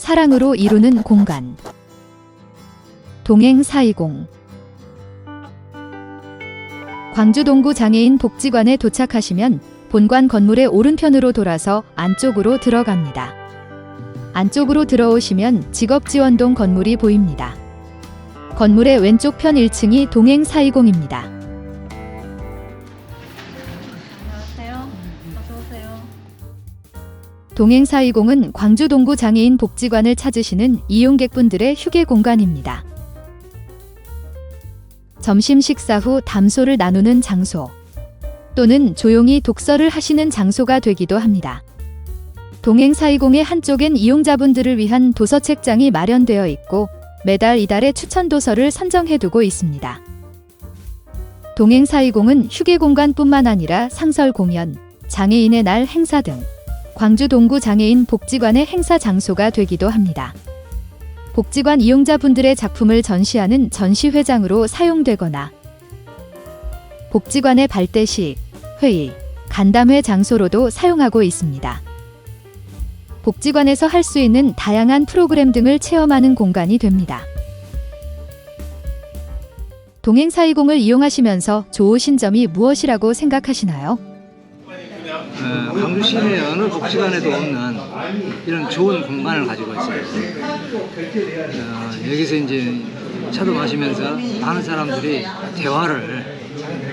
사랑으로 이루는 공간. 동행 420 광주 동구 장애인 복지관에 도착하시면 본관 건물의 오른편으로 돌아서 안쪽으로 들어갑니다. 안쪽으로 들어오시면 직업지원동 건물이 보입니다. 건물의 왼쪽 편 1층이 동행 420입니다. 동행 420은 광주 동구 장애인 복지관을 찾으시는 이용객분들의 휴게 공간입니다. 점심 식사 후 담소를 나누는 장소 또는 조용히 독서를 하시는 장소가 되기도 합니다. 동행 420의 한쪽엔 이용자분들을 위한 도서 책장이 마련되어 있고 매달 이달의 추천 도서를 선정해두고 있습니다. 동행 420은 휴게 공간뿐만 아니라 상설 공연, 장애인의 날 행사 등 광주 동구 장애인 복지관의 행사 장소가 되기도 합니다. 복지관 이용자분들의 작품을 전시하는 전시회장으로 사용되거나 복지관의 발대식, 회의, 간담회 장소로도 사용하고 있습니다. 복지관에서 할 수 있는 다양한 프로그램 등을 체험하는 공간이 됩니다. 동행420을 이용하시면서 좋으신 점이 무엇이라고 생각하시나요? 어, 광주 시내 어느 복지관에도 없는 이런 좋은 공간을 가지고 있어요. 어, 여기서 이제 차도 마시면서 많은 사람들이 대화를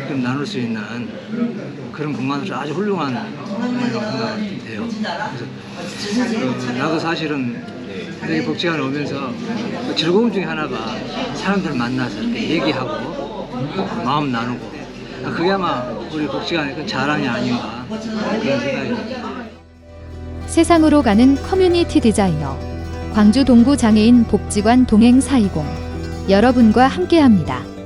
좀 나눌 수 있는 그런 공간으로 아주 훌륭한 돼요. 그래서 어, 나도 사실은 여기 복지관에 오면서 그 즐거움 중에 하나가 사람들 만나서 이렇게 얘기하고 마음 나누고 그게 아마 우리 복지관의 큰 자랑이 아닌가 그런 생각이. 세상으로 가는 커뮤니티 디자이너 광주 동구 장애인 복지관 동행 420 여러분과 함께합니다.